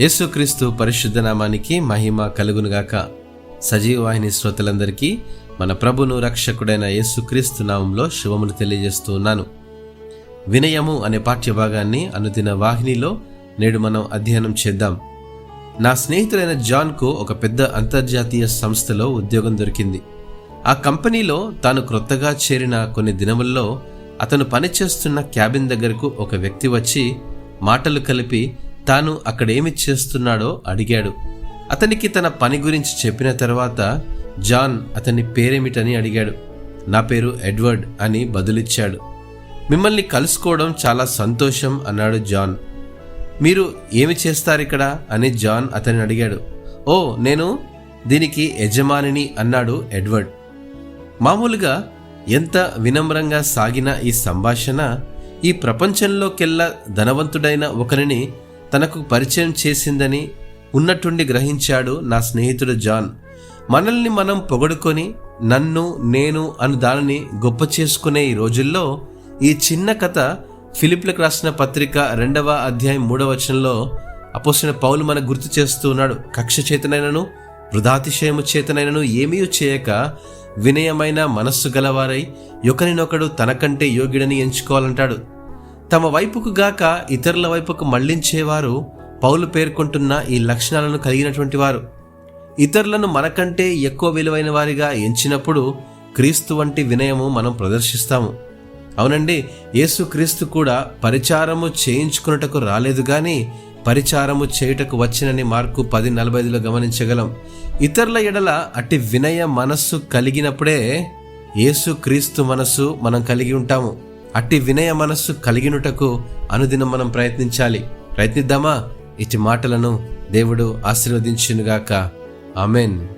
యేసుక్రీస్తు పరిశుద్ధ నామానికి మహిమ కలుగునుగాక సజీవవాహిని శ్రోతలందరికీ మన ప్రభును రక్షకుడైన యేసుక్రీస్తు నామంలో శుభములు తెలియజేస్తూ ఉన్నాను. వినయము అనే పాఠ్యభాగాన్ని అనుదిన వాహినిలో నేడు మనం అధ్యయనం చేద్దాం. నా స్నేహితుడైన జాన్కు ఒక పెద్ద అంతర్జాతీయ సంస్థలో ఉద్యోగం దొరికింది. ఆ కంపెనీలో తాను క్రొత్తగా చేరిన కొన్ని దినముల్లో అతను పనిచేస్తున్న క్యాబిన్ దగ్గరకు ఒక వ్యక్తి వచ్చి మాటలు కలిపి తాను అక్కడేమి చేస్తున్నాడో అడిగాడు. అతనికి తన పని గురించి చెప్పిన తర్వాత జాన్ అతని పేరేమిటని అడిగాడు. నా పేరు ఎడ్వర్డ్ అని బదులిచ్చాడు. మిమ్మల్ని కలుసుకోవడం చాలా సంతోషం అన్నాడు జాన్. మీరు ఏమి చేస్తారు ఇక్కడ అని జాన్ అతన్ని అడిగాడు. ఓ నేను దీనికి యజమానిని అన్నాడు ఎడ్వర్డ్. మామూలుగా ఎంత వినమ్రంగా సాగిన ఈ సంభాషణ ఈ ప్రపంచంలోకెల్లా ధనవంతుడైన ఒకరిని తనకు పరిచయం చేసిందని ఉన్నట్టుండి గ్రహించాడు నా స్నేహితుడు జాన్. మనల్ని మనం పొగడుకొని నన్ను నేను అను దానిని గొప్ప చేసుకునే ఈ రోజుల్లో ఈ చిన్న కథ ఫిలిప్లకు రాసిన పత్రిక రెండవ అధ్యాయం మూడవ వచనంలో అపోసిన పౌలు మనకు గుర్తు చేస్తూ ఉన్నాడు. కక్ష చేతనైనను వృధాతిశయము చేతనైనను ఏమీ చేయక వినయమైన మనస్సు గలవారై ఒకరినొకడు తనకంటే యోగ్యుడని ఎంచుకోవాలంటాడు. తమ వైపుకు గాక ఇతరుల వైపుకు మళ్ళించేవారు పౌలు పేర్కొంటున్న ఈ లక్షణాలను కలిగినటువంటి వారు. ఇతరులను మనకంటే ఎక్కువ విలువైన వారిగా ఎంచినప్పుడు క్రీస్తు వంటి వినయము మనం ప్రదర్శిస్తాము. అవునండి యేసు క్రీస్తు కూడా పరిచారము చేయించుకున్నటకు రాలేదు కానీ పరిచారము చేయుటకు వచ్చినని మార్కు పది నలభైలో గమనించగలం. ఇతరుల ఎడల అట్టి వినయ మనస్సు కలిగినప్పుడే యేసు క్రీస్తు మనస్సు మనం కలిగి ఉంటాము. అట్టి వినయ మనస్సు కలిగినుటకు అనుదినం మనం ప్రయత్నించాలి. ప్రయత్నిద్దామా? ఇటు మాటలను దేవుడు ఆశీర్వదించునుగాక. ఆమెన్.